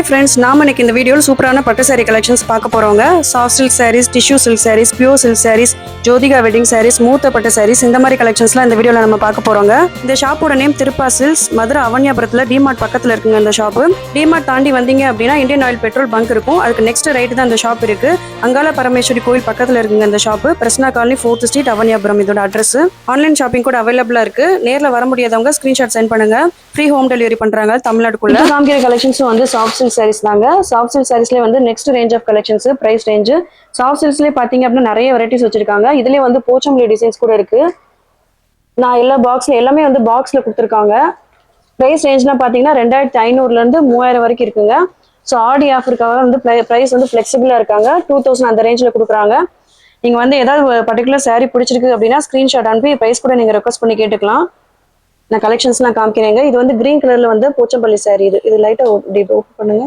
Hi friends நாம் இன்னைக்கு இந்த வீடியோவில் சூப்பரான பட்டு சாரீ கலெக்ஷன்ஸ் பார்க்க போகிறோங்க soft silk sarees tissue silk sarees pure silk sarees Jyothika wedding sarees மூத்த பட்டு சாரீஸ் இந்த மாதிரி கலெக்ஷன்ஸ்லாம் இந்த வீடியோவில் நம்ம பார்க்க போகிறோங்க இந்த ஷாப்போட நேம் திருப்பா சில்ஸ் மதுரை அவன்யாபுரத்தில் டிமார்ட் பக்கத்தில் இருக்குங்க இந்த ஷாப்பு டிமார்ட் தாண்டி வந்தீங்க அப்படின்னா இந்தியன் ஆயில் பெட்ரோல் பங்க் இருக்கும். அதுக்கு நெக்ஸ்ட் ரைட்டு தான் இந்த ஷாப் இருக்கு. அங்கால பரமேஸ்வரி கோயில் பக்கத்தில் இருக்குங்க இந்த shop Prasanna colony fourth street Avaniyapuram இதோட அட்ரஸ் ஆன்லைன் ஷாப்பிங் கூட அவைலபிளா இருக்கு. நேரில் வர முடியாதவங்க ஸ்க்ரீன்ஷாட் சென்ட் பண்ணுங்க. ஃப்ரீ ஹோம் டெலிவரி பண்றாங்க தமிழ்நாட்டுக்குள்ள. காமிக்கிற கலெக்ஷன்ஸும் வந்து சாஃப்ட் சில்க் சாரீஸ் தாங்க. சாஃப்ட் சில்க் சாரீஸ்லேயே வந்து next range of collections price range soft சில்க்ஸ்லேயே பார்த்தீங்க அப்படின்னா நிறைய வெரைட்டிஸ் வச்சிருக்காங்க. இதுலேயே வந்து போச்சம்பளி டிசைன்ஸ் கூட இருக்கு. நான் எல்லா பாக்ஸ்ல எல்லாமே வந்து பாக்ஸ்ல கொடுத்துருக்காங்க. ப்ரைஸ் ரேஞ்ச்லாம் பார்த்தீங்கன்னா ரெண்டாயிரத்தி ஐநூறுலேருந்து மூவாயிரம் வரைக்கும் இருக்குங்க. ஸோ ஆடி ஆஃபருக்காக வந்து ப்ரைஸ் வந்து ஃப்ளெக்சிபிளாக இருக்காங்க. டூ தௌசண்ட் அந்த ரேஞ்சில் கொடுக்குறாங்க. நீங்கள் வந்து ஏதாவது பர்டிகுலர் சாரீ பிடிச்சிருக்கு அப்படின்னா ஸ்க்ரீன்ஷாட் அனுப்பி ப்ரைஸ் கூட நீங்கள் ரெக்வஸ்ட் பண்ணி கேட்டுக்கலாம். நான் கலெக்ஷன்ஸ்லாம் காமிக்கிறேங்க. இது வந்து கிரீன் கலர்ல வந்து போச்சம்பள்ளி saree இது. இது லைட்டா இப்படி ஓப்பன் பண்ணுங்க.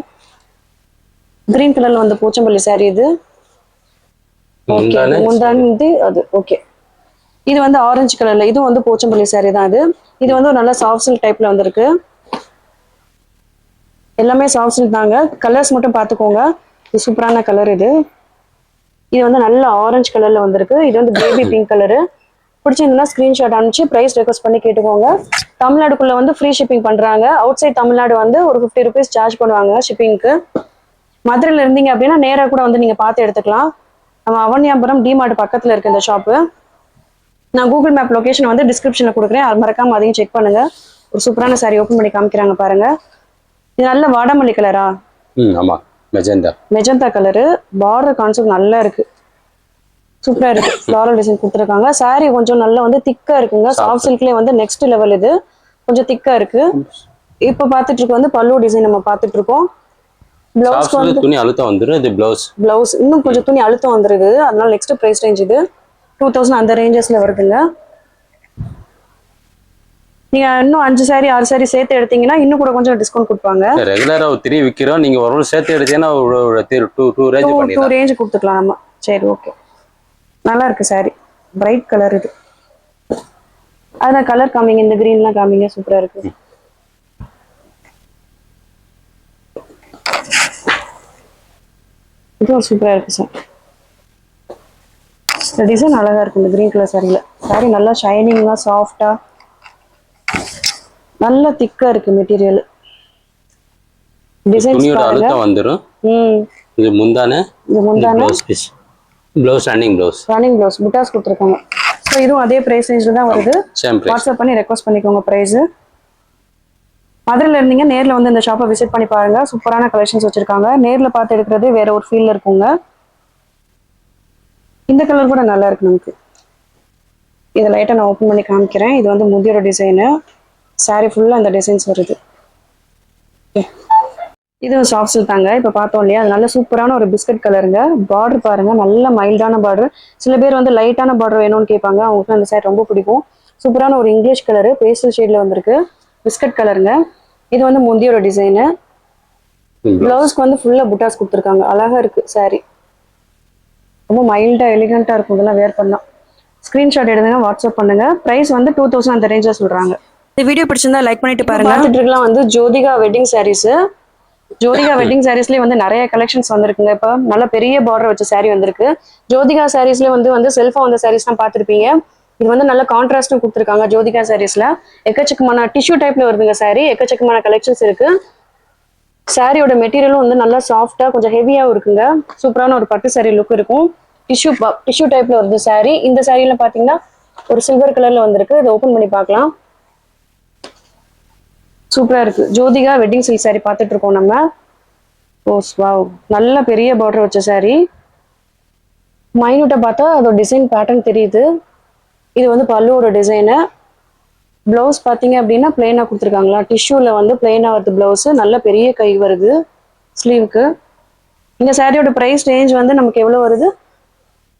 கிரீன் கலர்ல வந்து போச்சம்பள்ளி saree இது. முந்தானே? அது ஓகே இது வந்து ஆரஞ்சு கலர்ல இதுவும் வந்து போச்சம்பள்ளி saree தான் இது இது வந்து ஒரு நல்ல சாஃப்ட் சில்க் டைப்ல வந்திருக்கு. எல்லாமே சாஃப்ட் சில்க் தாங்க. கலர்ஸ் மட்டும் பார்த்துக்கோங்க. இது சூப்பரான கலர் இது. இது வந்து நல்ல ஆரஞ்சு கலர்ல வந்திருக்கு. இது வந்து பேபி பிங்க் கலரு பிடிச்சிருந்தா ஸ்க்ரீன்ஷாட் அனுப்பிச்சு ப்ரைஸ் ரெக்வஸ்ட் பண்ணி கேட்டுக்கோங்க. தமிழ்நாடுக்குள்ள வந்து ஃப்ரீ ஷிப்பிங் பண்றாங்க. அவுட் சைட் தமிழ்நாடு வந்து ஒரு ஃபிஃப்டி ருபீஸ் சார்ஜ் பண்ணுவாங்க ஷிப்பிங்க்கு மதுரையில் இருந்தீங்க அப்படின்னா நேராக கூட வந்து நீங்க பார்த்து எடுத்துக்கலாம். நம்ம அவன்யாபுரம் டிமார்ட் பக்கத்துல இருக்கு இந்த ஷாப்பு நான் கூகுள் மேப் லொகேஷன் வந்து டிஸ்கிரிப்ஷனில் கொடுக்குறேன். அது மறக்காம அதையும் செக் பண்ணுங்க. ஒரு சூப்பரான saree ஓப்பன் பண்ணி காமிக்கிறாங்க பாருங்க. இது நல்ல வாடாமல்லி கலரா ம் ஆமா. Magenta magenta colour border concept நல்லா இருக்கு. சூப்பரா இருக்கு ஃப்ளாரல் டிசைன் கொடுத்துருக்காங்க. Saree கொஞ்சம் நல்லா வந்து திக்கா இருக்குங்க. சாஃப்ட் சில்க்லேயே வந்து நெக்ஸ்ட் லெவல் இது. கொஞ்சம் திக்கா இருக்கு. இப்போ பார்த்துட்டு இருக்க வந்து பல்லு டிசைன் நம்ம பார்த்துட்டு இருக்கோம் பிளவுஸ்க்கு வந்து துணி அழுத்தம் வந்துடும் இது பிளவுஸ் பிளவுஸ் இன்னும் கொஞ்சம் துணி அழுத்தம் வந்துருது. அதனால நெக்ஸ்ட் ப்ரைஸ் ரேஞ்ச் இது. டூ தௌசண்ட் அந்த ரேஞ்சஸ்ல வருதுங்க. நீங்க இன்னும் அஞ்சு saree ஆறு saree சேர்த்து எடுத்தீங்கன்னா இன்னும் கூட கொஞ்சம் டிஸ்கவுண்ட் கொடுப்பாங்க. ரெகுலரா த்ரீ விற்கிறோம் நீங்க ஒரு சேர்த்து எடுத்தீங்கன்னா ஒரு two two range two range கொடுத்துக்கலாம் நம்ம. சரி ஓகே நல்லா இருக்கு saree. பிரைட் கலர் இது. அதான் கலர் காமிங்க இந்த கிரீன்லாம் காமிங்க சூப்பரா இருக்கு. இதுவும் சூப்பரா இருக்கு சார் இந்த டிசைன் அழகா இருக்கு இந்த கிரீன் கலர் சாரியில சாரி நல்லா ஷைனிங்கா சாஃப்டா நல்ல திக்கா இருக்கு மெட்டீரியல் அழுத்தம் வந்துடும் ம். இது முந்தானே இது முந்தான. Blouse running blouse running blouse buttas கொடுத்துருக்காங்க. ஸோ இதுவும் அதே ப்ரைஸ் ரேஞ்சில் தான் வருது. வாட்ஸ்அப் பண்ணி ரெக்வஸ்ட் பண்ணிக்கோங்க ப்ரைஸு மதுரையில் இருந்தீங்க நேரில் வந்து இந்த ஷாப்பை விசிட் பண்ணி பாருங்க. சூப்பரான கலெக்ஷன்ஸ் வச்சிருக்காங்க. நேரில் பார்த்து எடுக்கிறது வேற ஒரு ஃபீல்ல இருக்குங்க. இந்த கலர் கூட நல்லா இருக்கு நமக்கு. இதை லைட்டாக நான் ஓப்பன் பண்ணி காமிக்கிறேன். இது வந்து முதியோட டிசைனு saree ஃபுல்லாக அந்த டிசைன்ஸ் வருது. இது சாஃப்ட் சில்க் தாங்க. இப்போ பார்த்தோம் இல்லையா? அது நல்ல சூப்பரான ஒரு பிஸ்கட் கலருங்க பார்டர் பாருங்க. நல்ல மைல்டான பார்டர் சில பேர் வந்து லைட்டான பார்டர் வேணும்னு கேட்பாங்க. அவங்களுக்கு அந்த சைட் ரொம்ப பிடிக்கும். சூப்பரான ஒரு இங்கிலீஷ் கலரு பேஸ்டல் ஷேட்ல வந்திருக்கு. பிஸ்கட் கலருங்க இது வந்து முந்தியோட டிசைனு பிளவுஸ்க்கு வந்து ஃபுல்லா புட்டாஸ் கொடுத்துருக்காங்க. அழகா இருக்கு saree. ரொம்ப மைல்டா எலிகண்டா இருக்கும். இதெல்லாம் வேர் பண்ணலாம் ஸ்கிரீன்ஷாட் எடுங்க வாட்ஸ்அப் பண்ணுங்க. பிரைஸ் வந்து டூ தௌசண்ட் அந்த ரேஞ்சில் சொல்றாங்க. இந்த வீடியோ பிடிச்சிருந்தா லைக் பண்ணிட்டு பாருங்க. பார்த்துட்டு வந்து Jyothika wedding sarees Jyothika wedding சாரீஸ்லயே வந்து நிறைய கலெக்ஷன்ஸ் வந்திருக்குங்க. இப்போ நல்ல பெரிய பார்டர் வச்ச saree வந்திருக்கு. ஜோதிகா சாரீஸ்ல வந்து வந்து செல்ஃபா வந்த சாரீஸ்லாம் பார்த்துருப்பீங்க. இது வந்து நல்ல கான்ட்ராஸ்டும் கொடுத்துருக்காங்க ஜோதிகா சாரீஸ்ல எக்கச்சக்கமான டிஷ்யூ டைப்ல வருதுங்க saree. எக்கச்சக்கமான கலெக்ஷன்ஸ் இருக்கு. சாரியோட மெட்டீரியலும் வந்து நல்லா சாஃப்டா கொஞ்சம் ஹெவியாகவும் இருக்குங்க. சூப்பரான ஒரு பட்டு saree லுக் இருக்கும். டிஷ்யூ டிஷ்யூ டைப்ல வருது saree. இந்த சாரியில பாத்தீங்கன்னா ஒரு சில்வர் கலர்ல வந்திருக்கு. இதை ஓபன் பண்ணி பார்க்கலாம். சூப்பரா இருக்கு. ஜோதிகா வெட்டிங் சில்க் saree பார்த்துட்டு இருக்கோம் நம்ம. ஓ வாவ் நல்ல பெரிய பார்டர் வச்ச saree. மைனூட்டா பார்த்தா அதோட டிசைன் பேட்டர்ன் தெரியுது. இது வந்து பல்லுவோட டிசைனு பிளவுஸ் பார்த்தீங்க அப்படின்னா பிளெயினாக கொடுத்துருக்காங்களா? டிஷ்யூவில் வந்து பிளெயினாக வருது பிளவுஸ் நல்ல பெரிய கை வருது ஸ்லீவுக்கு இந்த சாரியோட ப்ரைஸ் ரேஞ்ச் வந்து நமக்கு எவ்வளோ வருது?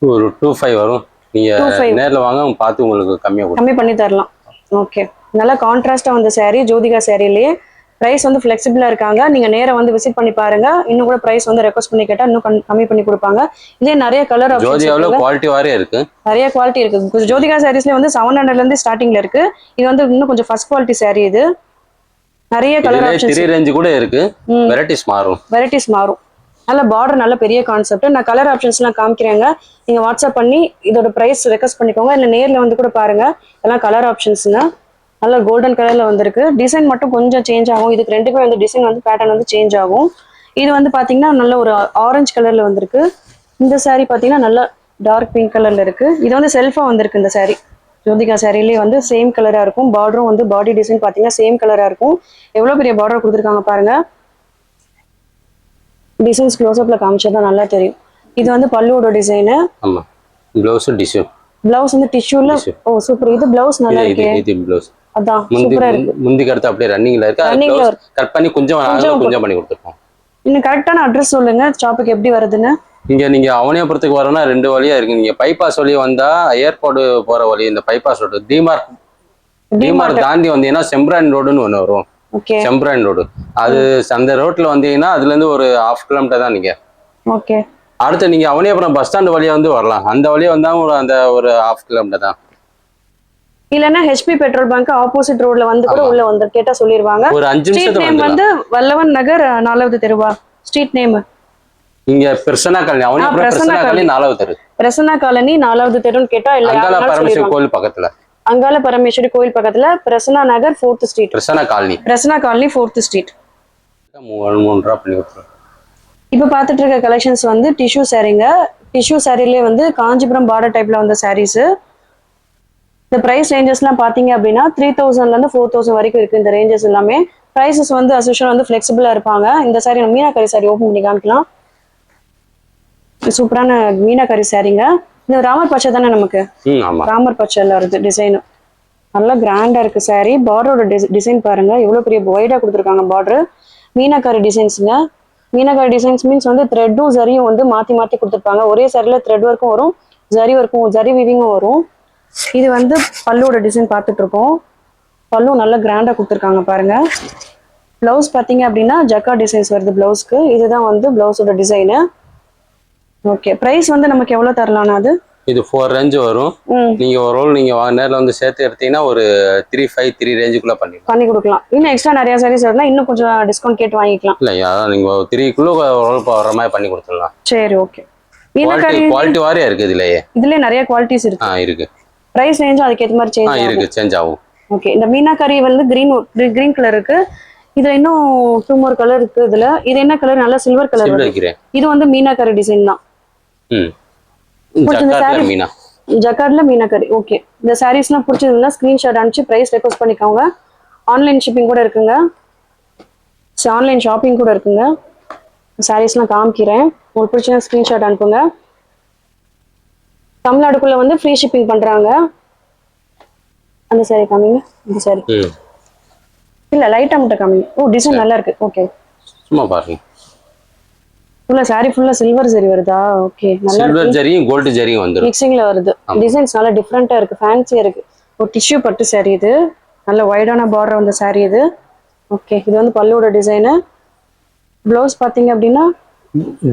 ஒரு டூ ஃபைவ் வரும். நீங்க டூ ஃபைவ் நேர்ல வாங்க பார்த்து உங்களுக்கு கம்மியா கொடுக்கும் கம்மி பண்ணி தரலாம். ஓகே நல்லா கான்ட்ராஸ்டாக வந்த saree ஜோதிகா சேரீலேயே ப்ரைஸ் வந்து ஃப்ளெக்சிபிளாக இருக்காங்க. நீங்கள் நேரா வந்து விசிட் பண்ணி பாருங்க. இன்னும் கூட ப்ரைஸ் வந்து ரெக்வஸ்ட் பண்ணி கேட்டால் இன்னும் கம்- கம்மி பண்ணி கொடுப்பாங்க. இதே நிறைய கலர் ஜோதியாவில் குவாலிட்டி வாரியா இருக்கு. நிறைய குவாலிட்டி இருக்கு. ஜோதிகா சாரீஸ்ல வந்து செவன் ஹண்ட்ரட்ல இருந்து ஸ்டார்டிங்ல இருக்கு. இது வந்து இன்னும் கொஞ்சம் ஃபர்ஸ்ட் குவாலிட்டி saree இது. நிறைய கலர் ஆப்ஷன்ஸ் ரேஞ்சு கூட இருக்கு. வெரைட்டிஸ் மாறும். வெரைட்டிஸ் மாறும். நல்ல பார்டர் நல்ல பெரிய கான்செப்ட் நான் கலர் ஆப்ஷன்ஸ்லாம் காமிக்கிறேங்க. நீங்க வாட்ஸ்அப் பண்ணி இதோட பிரைஸ் ரெக்வஸ்ட் பண்ணிக்கோங்க. இல்லை நேர்ல வந்து கூட பாருங்க. எல்லாம் கலர் ஆப்ஷன்ஸுங்க நல்ல கோல்டன் கலர்ல வந்திருக்கு. டிசைன் மட்டும் கொஞ்சம் சேஞ்ச் ஆகும். இதுக்கு ரெண்டுக்குமே வந்து டிசைன் வந்து பேட்டர்ன் வந்து சேஞ்ச் ஆகும். இது வந்து பாத்தீங்கன்னா நல்ல ஒரு ஆரஞ்சு கலர்ல வந்திருக்கு. இந்த saree பாத்தீங்கன்னா நல்ல டார்க் பிங்க் கலர்ல இருக்கு. இது வந்து செல்ஃபா வந்திருக்கு இந்த saree. ஜோதிகா சாரிலே வந்து சேம் கலரா இருக்கும். பார்டரும் வந்து பாடி டிசைன் பாத்தீங்கன்னா சேம் கலரா இருக்கும். எவ்வளவு பெரிய பார்டர் கொடுத்துருக்காங்க பாருங்க. டிசைன்ஸ் க்ளோஸ்அப்ல காமிச்சா தான் நல்லா தெரியும். இது வந்து பல்லுவோட டிசைனு ஆமா. பிளவுஸ் டிஷ்யூ பிளவுஸ் வந்து டிஷ்யூல. ஓ சூப்பர் இது பிளவுஸ் நல்லா இருக்கு. இது பிளவுஸ் அதான் முந்தி சூப்பரா இருக்கு. முந்தி கருத்து அப்படியே ரன்னிங்ல இருக்கு. அது கட் பண்ணி கொஞ்சம் கொஞ்சம் பண்ணி கொடுத்துருக்கோம் இன்னும் கரெக்டான அட்ரஸ் சொல்லுங்க. ஷாப்புக்கு எப்படி வருதுன்னு. இங்க நீங்க அவனியாபுரத்துக்கு வரணும்னா ரெண்டு வழியா இருக்கு. நீங்க பைபாஸ் வழி வந்தா ஏர்போர்ட் போற வழி இந்த பைபாஸ் ரோடு டிமார்க் டிமார்க் தாண்டி வந்தீங்கன்னா செம்ப்ரான் ரோடுன்னு ஒண்ணு வரும். செம்ப்ரான் ரோடு அது அந்த ரோட்ல வந்தீங்கன்னா அதுல இருந்து ஒரு ஹாஃப் கிலோமீட்டர் தான் நீங்க. ஓகே அடுத்து நீங்க அவனியாபுரம் பஸ் ஸ்டாண்ட் வழியா வந்து வரலாம். அந்த வழியா வந்தா ஒரு அந்த ஒரு ஹாஃப் கிலோமீட்டர் தான். இல்லைன்னா ஹெச்பி பெட்ரோல் பங்க் ஆப்போசிட் ரோட்ல வந்து கூட. உள்ள வந்து கேட்டா சொல்லிருவாங்க. ஒரு அஞ்சு ஸ்ட்ரீட் நேம் வந்து வல்லவன் நகர் நாலாவது தெருவா? ஸ்ட்ரீட் நேம் இங்க பிரசன்னா காலனி பிரசன்னா காலனி. நாலாவது தெரு. பிரசன்னா காலனி நாலாவது தெருன்னு கேட்டா இல்ல கோயில் பக்கத்துல. அங்காள பரமேஸ்வரி கோயில் பக்கத்துல Prasanna Nagar fourth street Prasanna colony. Prasanna colony fourth street இப்போ பார்த்துட்டு இருக்க கலெக்ஷன்ஸ் வந்து டிஷ்யூ சாரீங்க டிஷ்யூ சாரிலே வந்து காஞ்சிபுரம் பார்டர் டைப்ல வந்த சாரீஸ் இந்த ப்ரைஸ் ரேஞ்சஸ்லாம் பார்த்தீங்க அப்படின்னா த்ரீ தௌசண்ட்லேருந்து ஃபோர் தௌசண்ட் வரைக்கும் இருக்கு. இந்த ரேஞ்சஸ் எல்லாமே ப்ரைஸஸ் வந்து அசோஷன் வந்து ஃப்ளெக்சிபிளாக இருப்பாங்க. இந்த சாரி நம்ம மீனாக்கரி சாரி ஓப்பன் பண்ணி காமிக்கலாம். சூப்பரான மீனாக்கரி சாரீங்க இந்த ராமர் பச்சை தானே நமக்கு? ராமர் பச்சையில் வருது டிசைனு நல்லா கிராண்டா இருக்கு saree. பார்டரோட டிசைன் பாருங்க. எவ்வளவு பெரிய ஒய்டா கொடுத்துருக்காங்க பார்டர் மீனாக்காரி டிசைன்ஸுங்க மீனாக்காரி டிசைன்ஸ் மீன்ஸ் வந்து த்ரெட்டும் ஜரியும் வந்து மாத்தி மாத்தி கொடுத்துருப்பாங்க. ஒரே சாரில த்ரெட் ஒர்க்கும் வரும் ஜரி ஒர்க்கும் ஜரி விவிங்கும் வரும். இது வந்து பல்லுவோட டிசைன் பார்த்துட்டு இருக்கோம் பல்லு நல்லா கிராண்டா கொடுத்துருக்காங்க பாருங்க. பிளவுஸ் பார்த்தீங்க அப்படின்னா ஜக்கா டிசைன்ஸ் வருது பிளவுஸ்க்கு இதுதான் வந்து பிளவுஸோட டிசைனு ஓகே ப்ரைஸ் வந்து நமக்கு எவ்வளோ தரலாம்னா அது? இது ஃபோர் ரேஞ்சு வரும். ம். நீங்க ஒரு ரோல் நீங்க நேர்ல வந்து சேர்த்து எடுத்தீங்கன்னா ஒரு த்ரீ ஃபைவ் த்ரீ ரேஞ்சுக்குள்ள பண்ணிடலாம். பண்ணி கொடுக்கலாம். இன்னும் எக்ஸ்ட்ரா நிறைய சாரீஸ் வருதுன்னா இன்னும் கொஞ்சம் டிஸ்கவுண்ட் கேட்டு வாங்கிக்கலாம். இல்ல அதான் நீங்க த்ரீக்குள்ள ரோல் வர மாதிரி பண்ணி கொடுத்துடலாம். சரி ஓகே குவாலிட்டி குவாலிட்டி வாரியா இருக்கு இதுலயே. இதுலயே நிறைய குவாலிட்டிஸ் இருக்கு. ஆ இருக்கு. பிரைஸ் ரேஞ்சும் அதுக்கேற்ற மாதிரி சேஞ்ச் ஆகும். இருக்கு சேஞ்ச் ஆகும். ஓகே இந்த மீனாக்கறி வந்து கிரீன் கிரீன் கலர் இருக்கு. இதுல இன்னும் டூ மோர் கலர் இருக்கு இதுல. இது என்ன கலர் நல்லா சில்வர் கலர் இது வந்து மீனாக்கறி டிசைன் தான். மீனா. ஜக்கார்ட்ல மீனாக்கறி ஓகே இந்த சாரீஸ்லாம் பிடிச்சதுன்னா ஸ்கிரீன்ஷாட் அனுப்பிச்சு பிரைஸ் ரெக்வஸ்ட் பண்ணிக்கோங்க. ஆன்லைன் ஷிப்பிங் கூட இருக்குங்க. ஆன்லைன் ஷாப்பிங் கூட இருக்குங்க. சாரீஸ்லாம் காமிக்கிறேன். உங்களுக்கு பிடிச்ச ஸ்கிரீன்ஷாட் அனுப்புங்க. தமிழ்நாடுக்குள்ள வந்து ஃப்ரீ ஷிப்பிங் பண்றாங்க. அந்த சாரி காமிங்க. இந்த சாரி. இல்ல லைட்டா மட்டும் காமிங்க. ஓ டிசைன் நல்லா இருக்கு. ஓகே சும்மா பாருங்க. ஃபுல்லா சாரி ஃபுல்லா சில்வர் சரி வருதா? ஓகே நல்லா சில்வர் ஜரியும் கோல்டு ஜரியும் வந்துடும் மிக்சிங்ல வருது. டிசைன்ஸ் நல்லா டிஃப்ரெண்டா இருக்கு. ஃபேன்சியா இருக்கு. ஒரு டிஷ்யூ பட்டு saree இது. நல்ல வைடான பார்டர் வந்த saree இது. ஓகே இது வந்து பல்லுவோட டிசைனு ப்ளவுஸ் பாத்தீங்க அப்படின்னா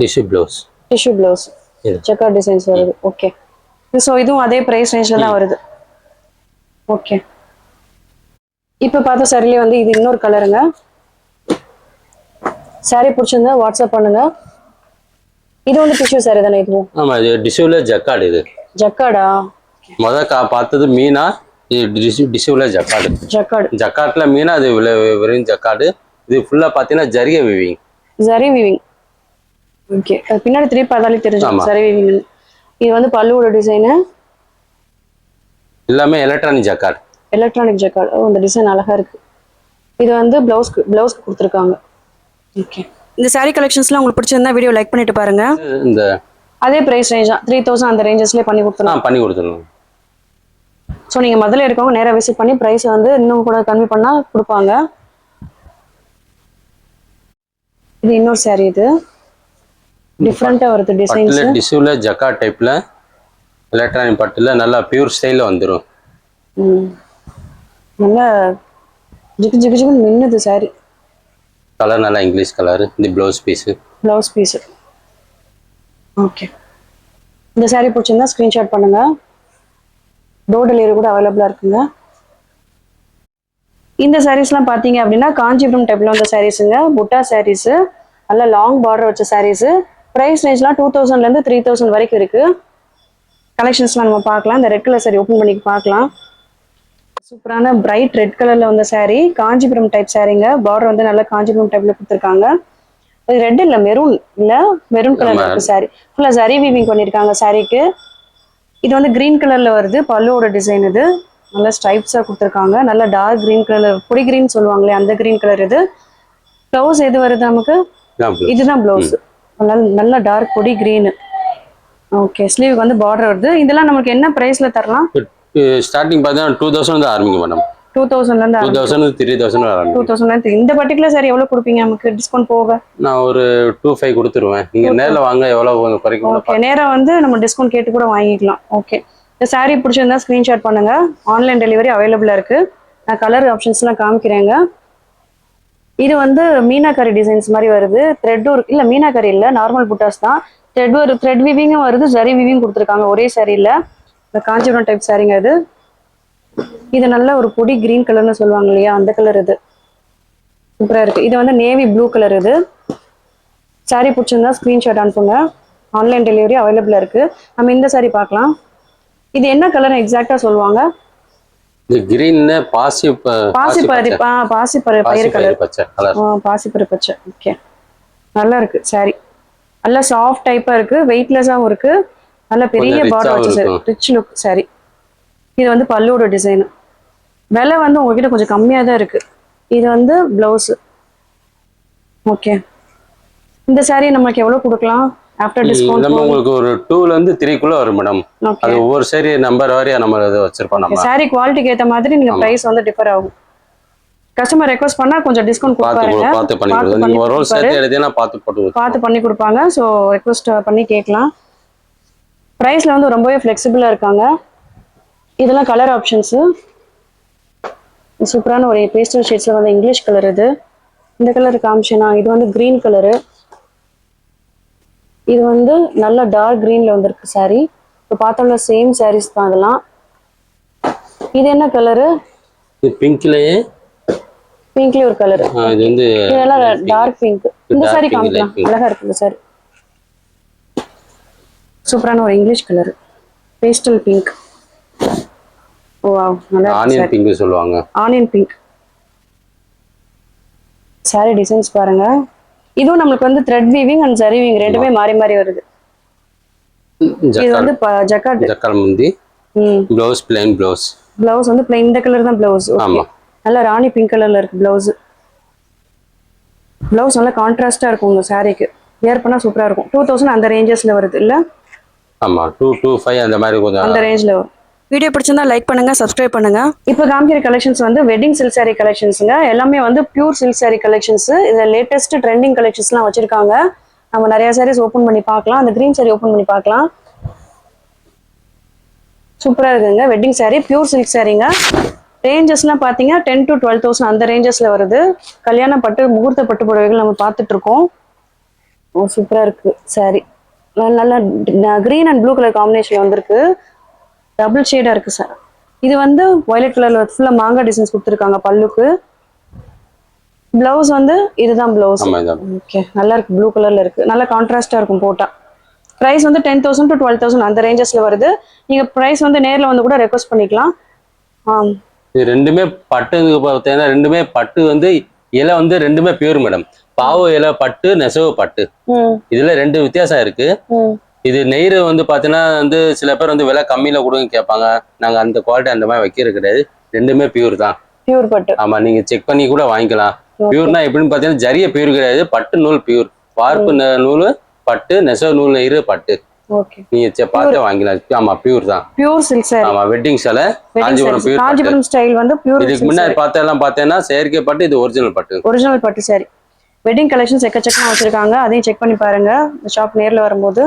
tissue blouse tissue blouse. Checker designs வருது. ஓகே ஸோ இதுவும் அதே ப்ரைஸ் ரேஞ்சில் தான் வருது. ஓகே இப்போ பார்த்த சாரிலே வந்து இது இன்னொரு கலருங்க saree பிடிச்சிருந்தா வாட்ஸ்அப் பண்ணுங்க. இது வந்து டிஷ்யூ saree தானே இதுவும் ஆமா இது டிஷ்யூல ஜக்காடு இது. ஜக்காடா? முத கா பார்த்தது மீனா இது டிஷ்யூ டிஷ்யூல ஜக்காடு. ஜக்காடு. ஜக்காட்ல மீனா அது வெறும் ஜக்காடு. இது ஃபுல்லா பாத்தீங்கன்னா ஜரிய விவிங் சரி வீவிங் ஓகே பின்னாடி திருப்பி பார்த்தாலே தெரிஞ்சுக்கும் ஆமா. சரி வீவிங் இது வந்து பல்லுவோட டிசைனு எல்லாமே எலக்ட்ரானிக் ஜக்காடு எலக்ட்ரானிக் ஜக்கார்ட் ஓ இந்த டிசைன் அழகா இருக்கு. இது வந்து பிளவுஸ்க்கு பிளவுஸ்க்கு கொடுத்துருக்காங்க. ஓகே இந்த saree கலெக்ஷன்ஸ்லாம் உங்களுக்கு பிடிச்சிருந்தா வீடியோ லைக் பண்ணிட்டு பாருங்க. இந்த அதே பிரைஸ் ரேஞ்ச் தான். த்ரீ தௌசண்ட் அந்த ரேஞ்சஸ்லேயே பண்ணி ஆ கொடுத்துருலாம் பண்ணி கொடுத்துருவோம். ஸோ நீங்க முதல்ல இருக்கவங்க நேரா விசிட் பண்ணி ப்ரைஸ் வந்து இன்னும் கூட கம்மி பண்ணா கொடுப்பாங்க. இது இன்னொரு saree இது. டிஃப்ரெண்டா வருது டிசைன்ஸ் பட்டுல டிஷ்யூல ஜக்காட் டைப்ல எலக்ட்ரானிக் பட்டுல நல்லா பியூர் ஸ்டைல்ல வந்துடும். நல்லா ஜிகு ஜிகு ஜிகுன்னு மின்னுது சாரி கலர் நல்லா இங்கிலீஷ் கலர் இந்த blouse piece blouse piece okay இந்த saree பிடிச்சிருந்தா ஸ்க்ரீன்ஷாட் பண்ணுங்க. டோர் டெலிவரி கூட அவைலபிளாக இருக்குங்க. இந்த சாரீஸ்லாம் பார்த்தீங்க அப்படின்னா காஞ்சிபுரம் டைப்ல வந்த சாரீஸுங்க புட்டா சாரீஸு நல்ல லாங் பார்டர் வச்ச சாரீஸு ப்ரைஸ் ரேஞ்ச்லாம் டூ தௌசண்ட்லேருந்து த்ரீ தௌசண்ட் வரைக்கும் இருக்கு. கலெக்ஷன்ஸ்லாம் நம்ம பார்க்கலாம். இந்த ரெட் கலர் சாரி ஓப்பன் பண்ணி பார்க்கலாம். சூப்பரான பிரைட் ரெட் கலர்ல வந்த saree. காஞ்சிபுரம் டைப் சாரீங்க பார்டர் வந்து நல்லா காஞ்சிபுரம் டைப்ல கொடுத்துருக்காங்க. இது ரெட் இல்ல மெரூன் இல்ல மெரூன் கலர்ல இருக்கு சாரி ஃபுல்லா சரி வீவிங் பண்ணிருக்காங்க சாரிக்கு இது வந்து கிரீன் கலர்ல வருது. பல்லுவோட டிசைன் இது. நல்ல ஸ்ட்ரைப்ஸா கொடுத்துருக்காங்க. நல்ல டார்க் கிரீன் கலர் பொடி கிரீன் சொல்லுவாங்களே அந்த கிரீன் கலர் இது. ப்ளவுஸ் எது வருது நமக்கு. இதுதான் ப்ளவுஸ் நல்ல நல்ல டார்க் பொடி கிரீன் ஓகே ஸ்லீவ் வந்து பார்டர் வருது. இதெல்லாம் நமக்கு என்ன பிரைஸ்ல தரலாம்? ஸ்டார்டிங் பார்த்தீங்கன்னா டூ தௌசண்ட் தான் ஆரம்பிக்கும் மேடம் டூ தௌசண்ட்ல இருந்து two thousand three thousand two ஆரம்பிக்கும். தௌசண்ட் இந்த பர்டிகுலர் சாரி எவ்வளவு கொடுப்பீங்க நமக்கு? டிஸ்கவுண்ட் போக? நான் ஒரு டூ ஃபைவ் கொடுத்துருவேன். நீங்க நேர்ல வாங்க கொஞ்சம் குறைக்கும் ஓகே நேரா வந்து நம்ம டிஸ்கவுண்ட் கேட்டு கூட வாங்கிக்கலாம். ஓகே இந்த saree பிடிச்சிருந்தா ஸ்க்ரீன்ஷாட் பண்ணுங்க. ஆன்லைன் டெலிவரி அவைலபிளா இருக்கு. நான் கலர் ஆப்ஷன்ஸ்லாம் காமிக்கிறேங்க. இது வந்து மீனாக்கரி டிசைன்ஸ் மாதிரி வருது. த்ரெட்டும் இருக்கு இல்ல மீனாக்கரி இல்லை நார்மல் புட்டாஸ் தான். த்ரெட் ஒரு த்ரெட் விவிங்கும் வருது ஜரி விவிங் கொடுத்துருக்காங்க. ஒரே சாரியில் இந்த காஞ்சிபுரம் டைப் சாரிங்க இது. இது நல்ல ஒரு பொடி கிரீன் கலர்னு சொல்லுவாங்க இல்லையா? அந்த கலர் இது. சூப்பரா இருக்கு. இது வந்து நேவி ப்ளூ கலர் இது. சாரி பிடிச்சிருந்தா ஸ்க்ரீன்ஷாட் அனுப்புங்க. ஆன்லைன் டெலிவரி அவைலபிளாக இருக்கு. நம்ம இந்த சாரி பார்க்கலாம். இது என்ன கலர் எக்ஸாக்டாக சொல்லுவாங்க? கிரீன் பாசி பாசி. ஆ, பாசி பயிறு பாசி பயிறு கலர். பாசி பயிறு பச்சை. ஓகே. நல்லா இருக்கு சாரி நல்லா சாஃப்ட் டைப்பா இருக்கு வெயிட்லெஸ்ஸாகவும் இருக்கு. நல்ல பெரிய பார்டர் வச்ச சாரி. ரிச் லுக் சாரி இது வந்து பல்லுவோட டிசைன் விலை வந்து உங்ககிட்ட கொஞ்சம் கம்மியாக தான் இருக்கு. இது வந்து பிளவுஸ் ஓகே. இந்த சாரி நமக்கு எவ்வளவு கொடுக்கலாம்? ஆஃப்டர் டிஸ்கவுண்ட் நம்ம உங்களுக்கு ஒரு டூல இருந்து த்ரீக்குள்ள வரும் மேடம் அது ஒவ்வொரு சரி நம்பர் வாரியா நம்ம இது வச்சிருப்போம் நம்ம. சாரி குவாலிட்டிக்கு ஏத்த மாதிரி நீங்க பிரைஸ் வந்து டிஃபர் ஆகும். கஸ்டமர் ரெக்வஸ்ட் பண்ணா கொஞ்சம் டிஸ்கவுண்ட் பார்த்து கொடுப்பாருங்க. கொடு- பார்த்து பண்ணி கொடுங்க. நீங்க ஒரு ரோல். சேர்த்து எடுத்தீங்கன்னா பார்த்து போட்டு. பார்த்து பண்ணி கொடுப்பாங்க. ஸோ ரெக்வஸ்ட் பண்ணி கேட்கலாம். ப்ரைஸ்ல வந்து ரொம்பவே ஃப்ளெக்சிபிளா இருக்காங்க. இதெல்லாம் கலர் ஆப்ஷன்ஸு சூப்பரான ஒரு பேஸ்டல் ஷேட்ஸ்ல வந்து இங்கிலீஷ் கலர் இது. இந்த கலர் காமிச்சேனா இது வந்து கிரீன் கலரு இது வந்து நல்ல டார்க் கிரீன்ல வந்திருக்கு saree. இப்போ பார்த்தோம்னா சேம் sarees தான் அதெல்லாம். இது என்ன கலரு இது பிங்க்லயே பிங்க்லி ஒரு கலர் இது வந்து இதெல்லாம் டார்க் பிங்க் இந்த சாரி காமிக்கலாம். அழகா இருக்கு இந்த சாரி சூப்பரான ஒரு English colour pastel pink oh wow நல்லா ஆனியன் பிங்க் சொல்லுவாங்க. ஆனியன் பிங்க் சாரி டிசைன்ஸ் பாருங்க. இதுவும் நம்மளுக்கு வந்து த்ரெட் வீவிங் அண்ட் வீவிங் ரெண்டுமே மாறி மாறி வருது. இது வந்து ஜக்காட் ஜக்கால். முந்தி. ப்ளவுஸ் பிளைன் ப்ளவுஸ் பிளவுஸ் வந்து plain இந்த கலர் தான் பிளவுஸ் ஆமா. நல்ல ராணி பிங்க் கலர்ல இருக்கு பிளவுஸ் பிளவுஸ் நல்லா கான்ட்ராஸ்டா இருக்கும் உங்க சாரிக்கு வியர் பண்ணா சூப்பரா இருக்கும். டூ தௌசண்ட் அந்த ரேஞ்சஸ்ல வருது இல்ல? ஆமா டூ டூ ஃபைவ் அந்த மாதிரி கொஞ்சம் அந்த ரேஞ்ச்ல வரும். வீடியோ பிடிச்சிருந்தா லைக் பண்ணுங்க சப்ஸ்கிரைப் பண்ணுங்க. இப்போ காமிக்கிற கலெக்ஷன்ஸ் வந்து வெட்டிங் சில்க் சாரி கலெக்ஷன்ஸுங்க எல்லாமே வந்து பியூர் சில்க் சாரி கலெக்ஷன்ஸ் இதுல லேட்டஸ்ட் ட்ரெண்டிங் கலெக்ஷன்ஸ்லாம் வச்சிருக்காங்க. நம்ம நிறைய சாரீஸ் ஓப்பன் பண்ணி பார்க்கலாம். அந்த க்ரீன் சாரி ஓப்பன் பண்ணி பார்க்கலாம். சூப்பராக இருக்குங்க. வெட்டிங் சாரீ பியூர் சில்க் சாரீங்க ரேஞ்சஸ்லாம் பார்த்தீங்கன்னா டென் டு டுவெல் தௌசண்ட் அந்த ரேஞ்சஸில் வருது. கல்யாண பட்டு முகூர்த்த பட்டு புடவைகள் நம்ம பார்த்துட்ருக்கோம் சூப்பராக ஓ சூப்பரா நல்லா saree green and blue colour combination வந்திருக்கு. டபுள் ஷேடா இருக்கு சார் இது வந்து வயலட் கலர்ல ஃபுல்லா மாங்காய் டிசைன்ஸ் கொடுத்துருக்காங்க பல்லுக்கு. பிளவுஸ் வந்து இதுதான் பிளவுஸ் ஓகே நல்லா இருக்கு ப்ளூ கலர்ல இருக்கு. நல்லா கான்ட்ராஸ்டா இருக்கும் போட்டா. பிரைஸ் வந்து ten thousand to twelve thousand அந்த ரேஞ்சஸ்ல வருது. நீங்க பிரைஸ் வந்து நேர்ல வந்து கூட ரெக்வஸ்ட் பண்ணிக்கலாம். இது ரெண்டுமே பட்டு பார்த்தீங்கன்னா ரெண்டுமே பட்டு வந்து இலை வந்து ரெண்டுமே பியூர் மேடம் பாவு இலை பட்டு நெசவு பட்டு. இதுல ரெண்டு வித்தியாசம் இருக்கு. இது நெய்ரு வந்து பார்த்தீங்கன்னா வந்து சில பேர் வந்து விலை கம்மியில கொடுங்க கேட்பாங்க. நாங்க அந்த குவாலிட்டி அந்த மாதிரி வைக்கிறது கிடையாது. ரெண்டுமே பியூர் தான். பியூர் பட்டு. ஆமா நீங்க செக் பண்ணி கூட வாங்கிக்கலாம். பியூர்னா எப்படின்னு பார்த்தீங்கன்னா ஜரிய பியூர் கிடையாது பட்டு நூல் பியூர் வார்ப்பு ந- நூல் பட்டு நெசவு நூல் நெய்ரு பட்டு. நீங்க பார்த்து வாங்கிக்கலாம். ஆமா பியூர் தான். பியூர் சில்க் சாரி ஆமா வெட்டிங் சேலை காஞ்சிபுரம் பியூர் காஞ்சிபுரம் ஸ்டைல் வந்து பியூர் இதுக்கு முன்னாடி பார்த்தெல்லாம் பார்த்தேன்னா செயற்கை பட்டு இது ஒரிஜினல் பட்டு. ஒரிஜினல் பட்டு சாரி வெட்டிங் கலெக்ஷன்ஸ் எக்கச்சக்கமா வச்சிருக்காங்க. அதையும் செக் பண்ணி பாருங்க. ஷாப் நேர்ல வரும்போது.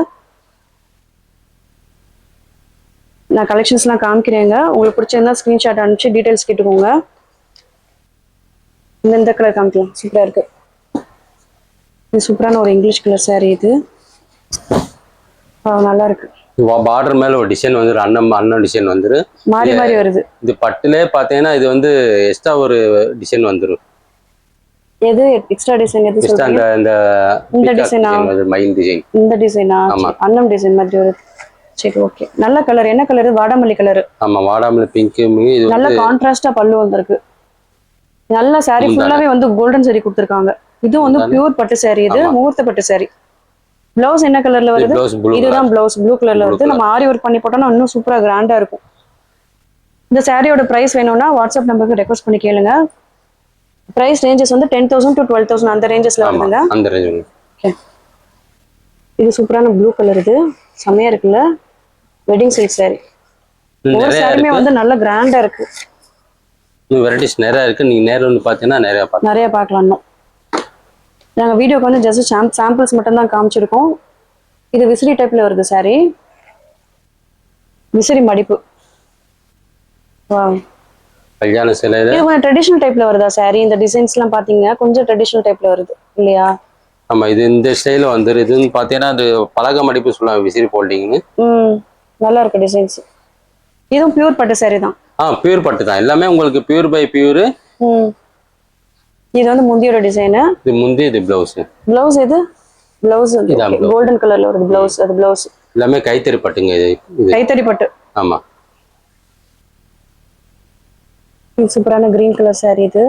நான் கலெக்ஷன்ஸ்லாம் காமிக்கிறேங்க. உங்களுக்கு பிடிச்சிருந்தா ஸ்க்ரீன்ஷாட் அனுப்பிச்சு டீடைல்ஸ் கேட்டுக்கோங்க. இந்த இந்த கலர் காமிக்கலாம். சூப்பரா இருக்கு. இது சூப்பரான ஒரு இங்கிலீஷ் கலர் saree இது. நல்லா இருக்கு. பார்டர் மேல ஒரு டிசைன் வந்துரு. அண்ணன் அண்ணன் டிசைன் வந்துரு. மாறி மாறி வருது. இது பட்டுலே பாத்தீங்கன்னா இது வந்து எக்ஸ்ட்ரா ஒரு டிசைன் வந்துரும். எது? எக்ஸ்ட்ரா டிசைன் எது சொல்றீங்க? இந்த இந்த design வருது, மயில் டிசைன் இந்த டிசைனா. அன்னம் டிசைன் மாதிரி வருது. சரி ஓகே நல்ல கலர் என்ன கலர் வாடாமல்லி கலர் ஆமா வாடாமல்லி பிங்க் இது நல்ல கான்ட்ராஸ்டா பல்லு வந்திருக்கு. நல்ல முந்தானை. ஃபுல்லாவே வந்து கோல்டன் saree கொடுத்துருக்காங்க. இது வந்து. பியூர் பட்டு saree. இது. முகூர்த்த பட்டு saree. பிளவுஸ் என்ன கலர்ல வருது? இதுதான் பிளவுஸ் ப்ளூ கலர்ல வருது. நம்ம ஆரி ஒர்க் பண்ணி போட்டோம்னா இன்னும் சூப்பரா கிராண்டா இருக்கும். இந்த சாரியோட பிரைஸ் வேணும்னா வாட்ஸ்அப் நம்பருக்கு ரெக்வஸ்ட் பண்ணி கேளுங்க. பிரைஸ் ரேஞ்சஸ் வந்து ten thousand to twelve thousand அந்த ரேஞ்சஸ்ல வருதுங்க. அந்த ரேஞ்ச். இது சூப்பரான ப்ளூ கலர் இது. செமையா இருக்குல்ல? வெட்டிங் ஒவ்வொரு நிறைய சாரியுமே வந்து நல்ல கிராண்டா இருக்கு. வெரைட்டிஸ் நிறைய இருக்கு. நீங்க நேரில் வந்து பாத்தீங்கன்னா நிறைய பார்க்கலாம் நிறைய பார்க்கலாம் நாங்கள் வீடியோக்கு வந்து ஜஸ்ட் சாம் சாம்பிள்ஸ் மட்டும் தான் காமிச்சிருக்கோம். இது விசிறி டைப்ல வருது saree. விசிறி மடிப்பு. கல்யாண சிலையில இது. கொஞ்சம் ட்ரெடிஷ்னல் டைப்ல வருதா saree? இந்த டிசைன்ஸ்லாம் பாத்தீங்க கொஞ்சம் ட்ரெடிஷ்னல் டைப்ல வருது இல்லையா? ஆமா இது இந்த ஸ்டைல வந்துரு இதுன்னு பாத்தீங்கன்னா அது பலக மடிப்பு சொல்லுவாங்க விசிறி போல்டிங்னு நல்லா இருக்கு டிசைன்ஸ் இதுவும் பியூர் பட்டு saree தான். ஆ பியூர் பட்டு தான். எல்லாமே உங்களுக்கு பியூர் பை பியூர் இது வந்து முந்தியோட டிசைனு இது முந்தி இது பிளவுஸ் பிளவுஸ் எது? பிளவுஸ். கோல்டன் கலர்ல வருது பிளவுஸ் அது பிளவுஸ் எல்லாமே கைத்தறி பட்டுங்க இது. இது. கைத்தறி பட்டு. ஆமா. இது சூப்பரான கிரீன் கலர் saree இது.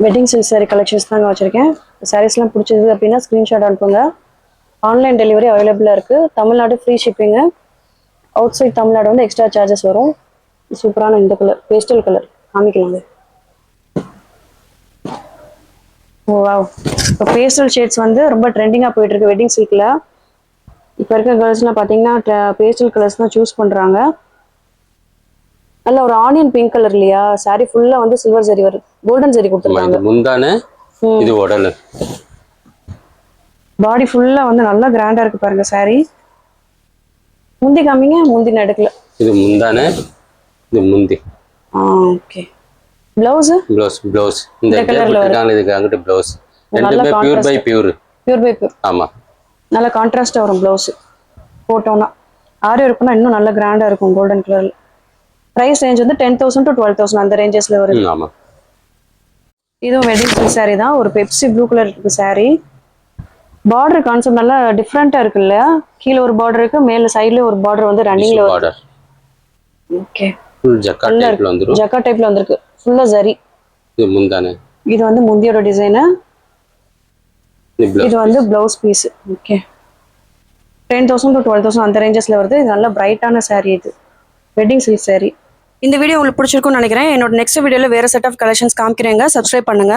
வெட்டிங் சில்க் saree கலெக்ஷன்ஸ் தாங்க வச்சிருக்கேன். சாரீஸ்லாம் பிடிச்சது அப்படின்னா ஸ்க்ரீன்ஷாட் அனுப்புங்க. ஆன்லைன் டெலிவரி அவைலபிளாக இருக்கு. Tamil Nadu free shipping outside Tamil Nadu வந்து எக்ஸ்ட்ரா சார்ஜஸ் வரும். சூப்பரான இந்த கலர் பேஸ்டல் கலர் காமிக்கலாங்க ஓ இப்போ பேஸ்டல் ஷேட்ஸ் வந்து ரொம்ப ட்ரெண்டிங்காக போயிட்டு இருக்கு வெட்டிங் சில்கில் இப்போ இருக்க கேர்ள்ஸ்லாம் பார்த்தீங்கன்னா பேஸ்டல் கலர்ஸ் தான் சூஸ் பண்ணுறாங்க நல்ல ஒரு ஆனியன் பிங்க் கலர் இல்லையா? Saree ஃபுல்லா வந்து சில்வர் சரி வருது கோல்டன் சரி கொடுத்துருக்காங்க. முந்தானு இது உடல். பாடி ஃபுல்லா வந்து நல்லா கிராண்டா இருக்கு பாருங்க saree. முந்தி காமிங்க முந்தி நான் எடுக்கல இது முந்தானு இது முந்தி. Ah okay blouse blouse blouse இந்த இந்த colour ல இருக்காங்க இதுக்கு அங்கிட்டு பிளவுஸ் ரெண்டுமே pure by pure pure by pure ஆமா. நல்ல கான்ட்ராஸ்டா வரும் பிளவுஸ் போட்டோம்னா. ஆரி இருக்குன்னா இன்னும் நல்ல கிராண்டா இருக்கும் கோல்டன் கலர்ல பிரைஸ் ரேஞ்ச் வந்து ten thousand to twelve thousand அந்த ரேஞ்சஸ்ல வருது. ம், ஆமா. இதுவும் வெட்டிங் saree தான். ஒரு பெப்சி ப்ளூ கலர் இருக்கு saree. பார்டர் கான்செப்ட் நல்லா டிஃப்ரெண்டா இருக்கு இல்லையா? கீழே ஒரு பார்டர் இருக்கு மேல சைடுல ஒரு பார்டர் வந்து ரன்னிங்ல பார்டர் ஓகே ஃபுல் ஜக்கா டைப்ல வந்துரும். ஜக்கா டைப்ல வந்திருக்கு. ஃபுல்லா ஜரி இது முந்தானு? இது வந்து முந்தியோட டிசைனு இது வந்து blouse piece okay ten thousand to twelve thousand அந்த ரேஞ்சஸ்ல வருது. இது நல்ல பிரைட்டான saree இது. Wedding silk saree. இந்த வீடியோ உங்களுக்கு பிடிச்சிருக்கும்னு நினைக்கிறேன். என்னோட நெக்ஸ்ட் வீடியோல வேற செட் ஆஃப் கலெக்ஷன்ஸ் காமிக்கிறேங்க. சப்ஸ்கிரைப் பண்ணுங்க.